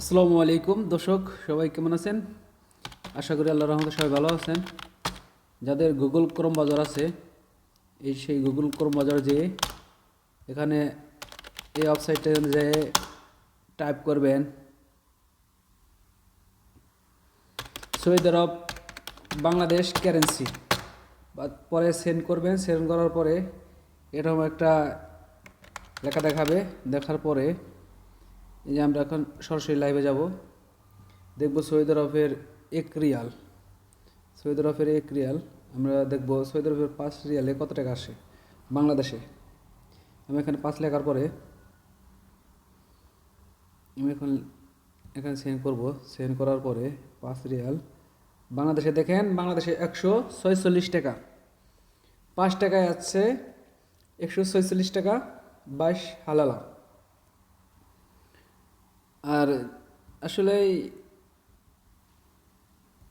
আসসালামু আলাইকুম। দর্শক, সবাই কেমন আছেন? আশা করি আল্লাহ রহমতে সবাই ভালো আছেন। যাদের গুগল ক্রোম বাজার আছে, এই সেই গুগল ক্রোম বাজার যেয়ে এখানে এই ওয়েবসাইটে যেয়ে টাইপ করবেন। সৌদি আরব, বাংলাদেশ কারেন্সি বা পরে সেন্ড করবেন। সেন্ড করার পরে এরকম একটা লেখা দেখাবে। দেখার পরে এই যে আমরা এখন সরাসরি লাইভে যাব। দেখব সৌদি আরবের এক রিয়াল। সৌদি আরবের এক রিয়াল। আমরা দেখব সৌদি আরবের পাঁচ রিয়ালে কত টাকা আসে বাংলাদেশে। আমি এখানে পাঁচ লেখার পরে আমি এখন এখানে সেন্ড করব। সেন্ড করার পরে পাঁচ রিয়াল। বাংলাদেশে দেখেন, বাংলাদেশে একশো ছয়চল্লিশ টাকা। পাঁচ টাকায় আছে একশো ছয়চল্লিশ টাকা বাইশ হালালা। আর আসলে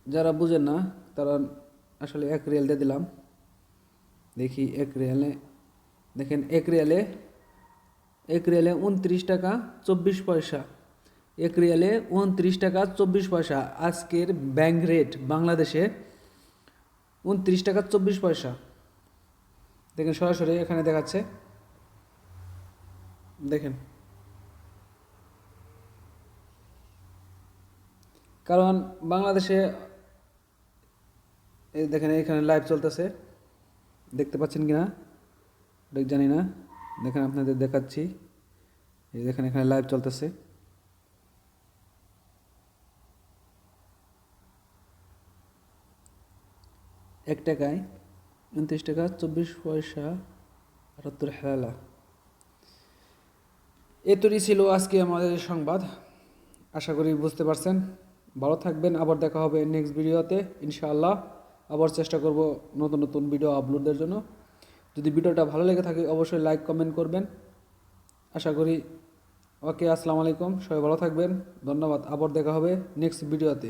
যারা বুঝেন না, তারা আসলে এক রিয়াল দিয়ে দিলাম। দেখি এক রিয়ালে, দেখেন এক রিয়ালে এক রিয়ালে উনত্রিশ টাকা চব্বিশ পয়সা। এক রিয়ালে উনত্রিশ টাকা চব্বিশ পয়সা। আজকের ব্যাংক রেট বাংলাদেশে উনত্রিশ টাকা চব্বিশ পয়সা। দেখেন সরাসরি এখানে দেখাচ্ছে। দেখেন। কারণ বাংলাদেশে, এই দেখেন এখানে লাইভ চলতেছে। দেখতে পাচ্ছেন কি না জানি না। দেখেন আপনাদের দেখাচ্ছি। এই দেখেন এখানে লাইভ চলতেছে। এক টাকায় উনত্রিশ টাকা, চব্বিশ পয়সা, আটাত্তর হেলা এ তৈরি ছিল আজকে আমাদের সংবাদ। আশা করি বুঝতে পারছেন। ভালো থাকবেন, আবার দেখা হবে নেক্সট ভিডিওতে ইনশাআল্লাহ। আবার চেষ্টা করব নতুন নতুন ভিডিও আপলোডের জন্য। যদি ভিডিওটা ভালো লেগে থাকে, অবশ্যই লাইক কমেন্ট করবেন। আশা করি, ওকে, আসসালামু আলাইকুম, সবাই ভালো থাকবেন। ধন্যবাদ, আবার দেখা হবে নেক্সট ভিডিওতে